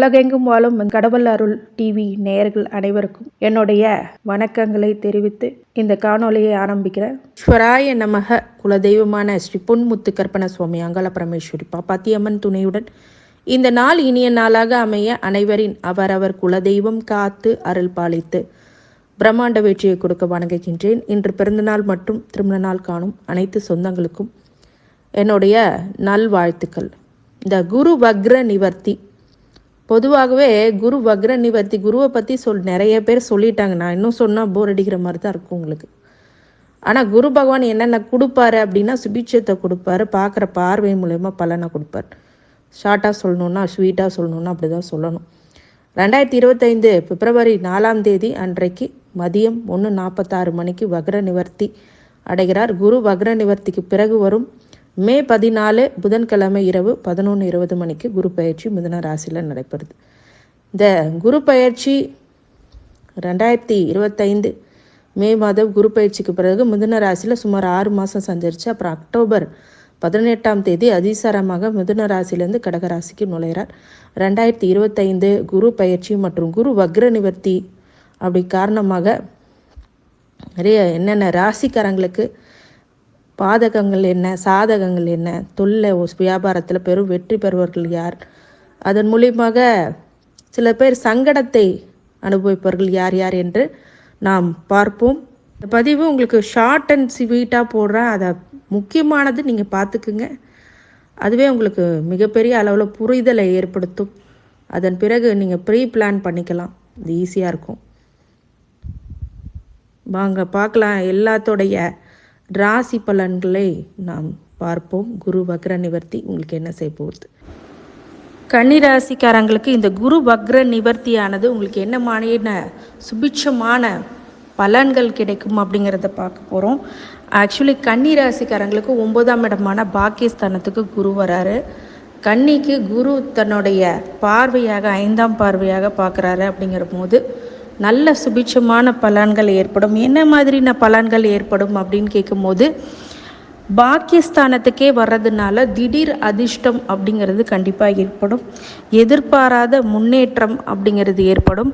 உலகெங்கும் வாழும் கடவுள் அருள் டிவி நேயர்கள் அனைவருக்கும் என்னுடைய வணக்கங்களை தெரிவித்து இந்த காணொளியை ஆரம்பிக்கிறேன் ஸ்வராய நமக குலதெய்வமான ஸ்ரீ பொன்முத்து கற்பன சுவாமி அங்கல பரமேஸ்வரி பாப்பாத்தியம்மன் துணையுடன் இந்த நாள் இனிய நாளாக அமைய அனைவரின் அவரவர் குலதெய்வம் காத்து அருள் பாலித்து பிரம்மாண்ட வெற்றியை கொடுக்க வணங்குகின்றேன். இன்று பிறந்தநாள் மற்றும் திருமண நாள் காணும் அனைத்து சொந்தங்களுக்கும் என்னுடைய நல்வாழ்த்துக்கள். இந்த குரு வக்ர நிவர்த்தி பொதுவாகவே குரு வக்ர நிவர்த்தி குருவை பற்றி சொல் நிறைய பேர் சொல்லிட்டாங்க. நான் இன்னும் சொன்னால் போர் அடிக்கிற மாதிரி தான் இருக்கும் உங்களுக்கு. ஆனால் குரு பகவான் என்னென்ன கொடுப்பாரு அப்படின்னா சுபிட்சத்தை கொடுப்பாரு. பார்க்குற பார்வை மூலயமா பலனை கொடுப்பார். ஷார்ட்டாக சொல்லணுன்னா ஸ்வீட்டாக சொல்லணுன்னா அப்படி தான் சொல்லணும். ரெண்டாயிரத்தி இருபத்தைந்து பிப்ரவரி நாலாம் தேதி அன்றைக்கு மதியம் ஒன்று நாற்பத்தாறு மணிக்கு வக்ர நிவர்த்தி அடைகிறார். குரு வக்ர நிவர்த்திக்கு பிறகு வரும். மே பதினாலு புதன்கிழமை இரவு பதினொன்று இருபது மணிக்கு குரு பயிற்சி மிதுன ராசியில் நடைபெறுது. இந்த குரு பயிற்சி ரெண்டாயிரத்தி இருபத்தைந்து மே மாதம் குரு பயிற்சிக்கு பிறகு மிதுன ராசியில் சுமார் ஆறு மாதம் சஞ்சரித்து அப்புறம் அக்டோபர் பதினெட்டாம் தேதி அதிசாரமாக மிதுன ராசியிலேருந்து கடகராசிக்கு நுழைகிறார் ரெண்டாயிரத்தி இருபத்தைந்து குரு பயிற்சி மற்றும் குரு வக்ர நிவர்த்தி அப்படி காரணமாக நிறைய என்னென்ன ராசிக்காரங்களுக்கு பாதகங்கள் என்ன சாதகங்கள் என்ன? தொல்லை வியாபாரத்தில் பெரும் வெற்றி பெறுவர்கள் யார்? அதன் மூலியமாக சில பேர் சங்கடத்தை அனுபவிப்பவர்கள் யார் யார் என்று நாம் பார்ப்போம். இந்த பதிவு உங்களுக்கு ஷார்ட் அண்ட் ஸ்வீட்டாக போடுறேன். அதை முக்கியமானது நீங்கள் பார்த்துக்குங்க. அதுவே உங்களுக்கு மிகப்பெரிய அளவில் புரிதலை ஏற்படுத்தும். அதன் பிறகு நீங்கள் ப்ரீ பிளான் பண்ணிக்கலாம். இது ஈஸியாக இருக்கும். வாங்க பார்க்கலாம். எல்லாத்தோடைய ராசி பலன்களை நாம் பார்ப்போம். குரு வக்ர நிவர்த்தி உங்களுக்கு என்ன செய்ய போகுது? கன்னிராசிக்காரங்களுக்கு இந்த குரு வக்ர நிவர்த்தியானது உங்களுக்கு என்ன மாதிரியான சுபிட்சமான பலன்கள் கிடைக்கும் அப்படிங்கிறத பார்க்க போகிறோம் ஆக்சுவலி கன்னி ராசிக்காரங்களுக்கு ஒன்பதாம் இடமான பாக்கியஸ்தானத்துக்கு குரு வராரு. கன்னிக்கு குரு தன்னுடைய பார்வையாக ஐந்தாம் பார்வையாக பார்க்குறாரு அப்படிங்கிற போது நல்ல சுபிட்சமான பலன்கள் ஏற்படும். என்ன மாதிரின பலன்கள் ஏற்படும் அப்படின்னு கேட்கும்போது பாக்கியஸ்தானத்துக்கே வர்றதுனால திடீர் அதிர்ஷ்டம் அப்படிங்கிறது கண்டிப்பாக ஏற்படும். எதிர்பாராத முன்னேற்றம் அப்படிங்கிறது ஏற்படும்.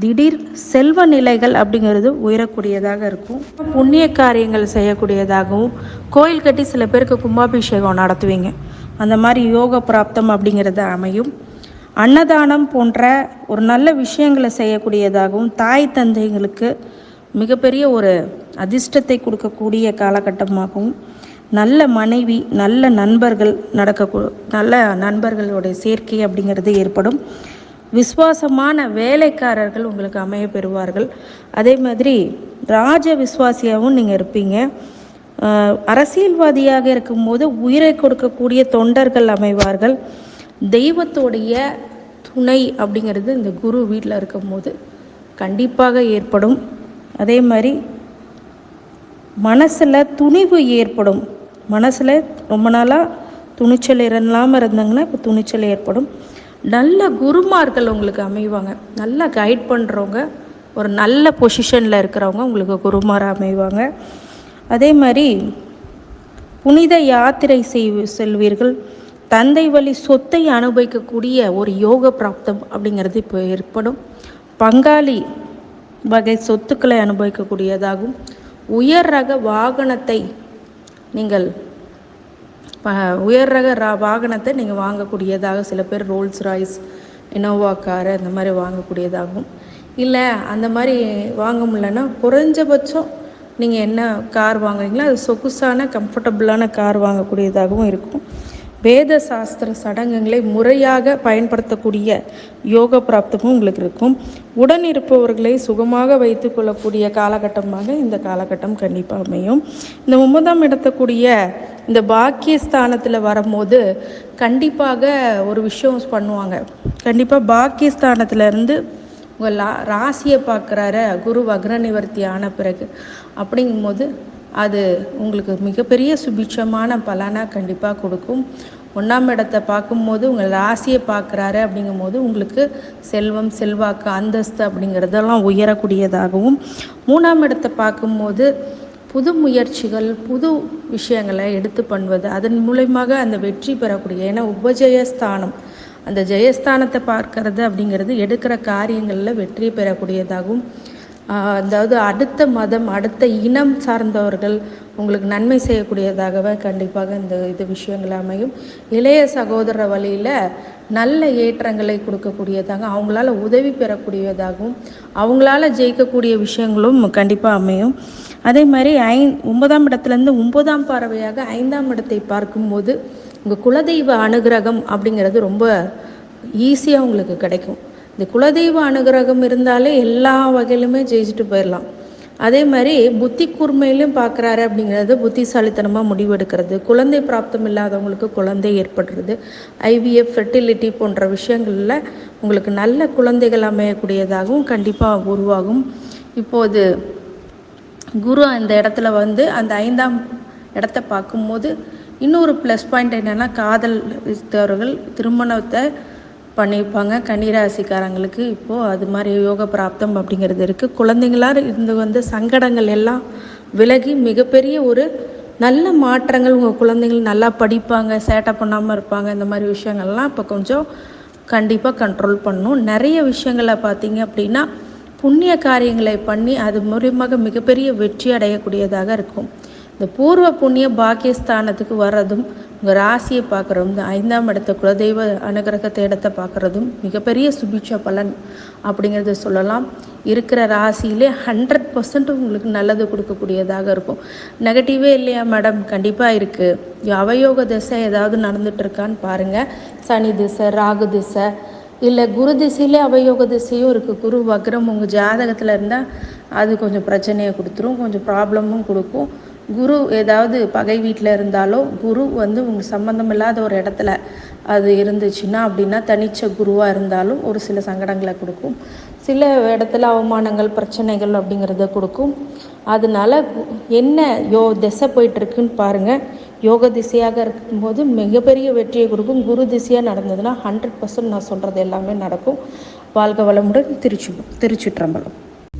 திடீர் செல்வ நிலைகள் அப்படிங்கிறது உயரக்கூடியதாக இருக்கும். புண்ணிய காரியங்கள் செய்யக்கூடியதாகவும் கோயில் கட்டி சில பேருக்கு கும்பாபிஷேகம் நடத்துவீங்க. அந்த மாதிரி யோக பிராப்தம் அப்படிங்கிறது அமையும். அன்னதானம் போன்ற ஒரு நல்ல விஷயங்களை செய்யக்கூடியதாகவும் தாய் தந்தைகளுக்கு மிகப்பெரிய ஒரு அதிர்ஷ்டத்தை கொடுக்கக்கூடிய காலகட்டமாகவும் நல்ல மனைவி நல்ல நண்பர்கள் நடக்க நல்ல நண்பர்களுடைய சேர்க்கை அப்படிங்கிறது ஏற்படும். விசுவாசமான வேலைக்காரர்கள் உங்களுக்கு அமைய பெறுவார்கள். அதே மாதிரி ராஜ விஸ்வாசியாகவும் நீங்கள் இருப்பீங்க. அரசியல்வாதியாக இருக்கும்போது உயிரை கொடுக்கக்கூடிய தொண்டர்கள் அமைவார்கள். தெய்வத்துடைய துணை அப்படிங்கிறது இந்த குரு வீட்டில் இருக்கும்போது கண்டிப்பாக ஏற்படும். அதே மாதிரி மனசில் துணிவு ஏற்படும். மனசில் ரொம்ப நாளாக துணிச்சல் இல்லாமல் இருந்தாங்கன்னா இப்போ துணிச்சல் ஏற்படும். நல்ல குருமார்கள் உங்களுக்கு அமைவாங்க. நல்லா கைட் பண்ணுறவங்க ஒரு நல்ல பொசிஷனில் இருக்கிறவங்க உங்களுக்கு குருமாராக அமைவாங்க. அதே மாதிரி புனித யாத்திரை செய் செல்வீர்கள். தந்தை வழி சொத்தை அனுபவிக்கக்கூடிய ஒரு யோக பிராப்தம் அப்படிங்கிறது இப்போ ஏற்படும். பங்காளி வகை சொத்துக்களை அனுபவிக்கக்கூடியதாகும். உயர் ரக வாகனத்தை நீங்கள் உயர் ரக ரா வாகனத்தை நீங்கள் வாங்கக்கூடியதாக சில பேர் ரோல்ஸ் ராய்ஸ் இனோவா காரு அந்த மாதிரி வாங்கக்கூடியதாகும். இல்லை அந்த மாதிரி வாங்க முடியலன்னா குறைஞ்சபட்சம் நீங்கள் என்ன கார் வாங்குறீங்களோ அது சொகுசான கம்ஃபர்டபுளான கார் வாங்கக்கூடியதாகவும் இருக்கும். வேத சாஸ்திர சடங்குகளை முறையாக பயன்படுத்தக்கூடிய யோக பிராப்தமும் உங்களுக்கு இருக்கும். உடன் இருப்பவர்களை சுகமாக வைத்து கொள்ளக்கூடிய காலகட்டமாக இந்த காலகட்டம் கண்டிப்பாக அமையும். இந்த ஒன்பதாம் இடத்தக்கூடிய இந்த பாக்கியஸ்தானத்தில் வரும்போது கண்டிப்பாக ஒரு விஷயம் பண்ணுவாங்க. கண்டிப்பாக பாக்கியஸ்தானத்துலேருந்து உங்கள் லா ராசியை பார்க்குறாரு குரு வக்ர நிவர்த்தி ஆன பிறகு. அப்படிங்கும்போது அது உங்களுக்கு மிகப்பெரிய சுபிட்சமான பலனாக கண்டிப்பாக கொடுக்கும். ஒன்றாம் இடத்தை பார்க்கும்போது உங்கள் ராசியை பார்க்குறாரு அப்படிங்கும்போது உங்களுக்கு செல்வம் செல்வாக்கு அந்தஸ்து அப்படிங்கிறதெல்லாம் உயரக்கூடியதாகவும் மூணாம் இடத்தை பார்க்கும்போது புது முயற்சிகள் புது விஷயங்களை எடுத்து பண்ணுவது அதன் மூலயமாக அந்த வெற்றி பெறக்கூடிய ஏன்னா உபஜயஸ்தானம் அந்த ஜெயஸ்தானத்தை பார்க்கறது அப்படிங்கிறது எடுக்கிற காரியங்களில் வெற்றி பெறக்கூடியதாகவும் அதாவது அடுத்த மதம் அடுத்த இனம் சார்ந்தவர்கள் உங்களுக்கு நன்மை செய்யக்கூடியதாகவே கண்டிப்பாக இந்த இது விஷயங்கள் அமையும். இளைய சகோதர வழியில் நல்ல ஏற்றங்களை கொடுக்கக்கூடியதாக அவங்களால உதவி பெறக்கூடியதாகவும் அவங்களால ஜெயிக்கக்கூடிய விஷயங்களும் கண்டிப்பாக அமையும். அதே மாதிரி ஐ ஒன்பதாம் இடத்துலேருந்து ஒன்பதாம் பறவையாக ஐந்தாம் இடத்தை பார்க்கும்போது உங்கள் குலதெய்வ அனுகிரகம் அப்படிங்கிறது ரொம்ப ஈஸியாக உங்களுக்கு கிடைக்கும். இந்த குலதெய்வ அனுகிரகம் இருந்தாலே எல்லா வகையிலுமே ஜெயிச்சுட்டு போயிடலாம் அதே மாதிரி புத்தி கூர்மையிலும் பார்க்குறாரு அப்படிங்கிறது புத்திசாலித்தனமாக முடிவெடுக்கிறது. குழந்தை பிராப்தம் இல்லாதவங்களுக்கு குழந்தை ஏற்படுறது. ஐவிஎஃப் ஃபெர்டிலிட்டி போன்ற விஷயங்களில் உங்களுக்கு நல்ல குழந்தைகள் அமையக்கூடியதாகவும் கண்டிப்பாக உருவாகும். இப்போது குரு அந்த இடத்துல வந்து அந்த ஐந்தாம் இடத்த பார்க்கும்போது இன்னொரு ப்ளஸ் பாயிண்ட் என்னென்னா காதல் இருந்தவர்கள் திருமணத்தை பண்ணியிருப்பாங்க. கன்னிராசிக்காரங்களுக்கு இப்போது அது மாதிரி யோக பிராப்தம் அப்படிங்கிறது இருக்குது குழந்தைங்களாக இருந்து வந்து சங்கடங்கள் எல்லாம் விலகி மிகப்பெரிய ஒரு நல்ல மாற்றங்கள் உங்கள் குழந்தைகள் நல்லா படிப்பாங்க சேட்டை பண்ணாமல் இருப்பாங்க இந்த மாதிரி விஷயங்கள்லாம் இப்போ கொஞ்சம் கண்டிப்பாக கண்ட்ரோல் பண்ணும். நிறைய விஷயங்களை பார்த்தீங்க அப்படின்னா புண்ணிய காரியங்களை பண்ணி அது மூலியமாக மிகப்பெரிய வெற்றி அடையக்கூடியதாக இருக்கும். இந்த பூர்வ புண்ணிய பாக்கியஸ்தானத்துக்கு வர்றதும் உங்கள் ராசியை பார்க்குறதும் இந்த ஐந்தாம் இடத்த குலதெய்வ அனுகிரகத்தை இடத்தை பார்க்குறதும் மிகப்பெரிய சுபிட்ச பலன் அப்படிங்கிறத சொல்லலாம். இருக்கிற ராசியிலே ஹண்ட்ரட் பர்சன்ட் உங்களுக்கு நல்லது கொடுக்கக்கூடியதாக இருக்கும். நெகட்டிவே இல்லையா மேடம் கண்டிப்பாக இருக்குது அவயோக திசை ஏதாவது நடந்துட்டு இருக்கான்னு பாருங்கள் சனி திசை ராகு திசை இல்லை குரு திசையிலே அவயோக திசையும் இருக்குது குரு வக்ரம் உங்கள் ஜாதகத்தில் இருந்தால் அது கொஞ்சம் பிரச்சனையை கொடுத்துரும் கொஞ்சம் ப்ராப்ளமும் கொடுக்கும். குரு ஏதாவது பகை வீட்டில் இருந்தாலோ குரு வந்து உங்கள் சம்மந்தம் இல்லாத ஒரு இடத்துல அது இருந்துச்சுன்னா அப்படின்னா தனிச்ச குருவாக இருந்தாலும் ஒரு சில சங்கடங்களை கொடுக்கும். சில இடத்துல அவமானங்கள் பிரச்சனைகள் அப்படிங்கிறத கொடுக்கும். அதனால என்ன யோ திசை போயிட்டுருக்குன்னு பாருங்கள் யோக திசையாக இருக்கும்போது மிகப்பெரிய வெற்றியை கொடுக்கும். குரு திசையாக நடந்ததுன்னா ஹண்ட்ரட் பர்சன்ட் நான் சொல்கிறது எல்லாமே நடக்கும். வாழ்க வளமுடன் திருச்சி திருச்சிற்றம்பலம்.